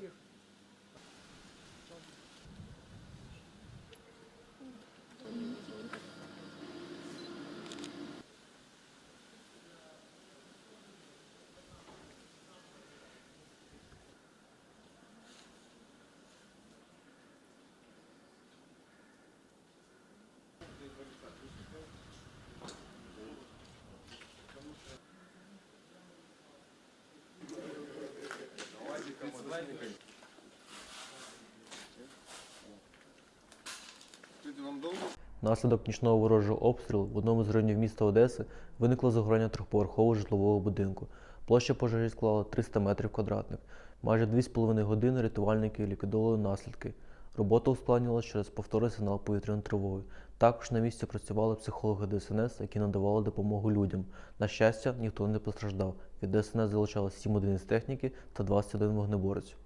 here. Внаслідок нічного ворожого обстрілу в одному з районів міста Одеси виникло загорання трьохповерхового житлового будинку. Площа пожежі склала 300 метрів квадратних. Майже 2,5 години рятувальники ліквідовували наслідки. Робота ускладнювалася через повтори сигнал повітряної тривоги. Також на місці працювали психологи ДСНС, які надавали допомогу людям. На щастя, ніхто не постраждав. Від ДСНС залучалось 7 одиниць техніки та 21 вогнеборець.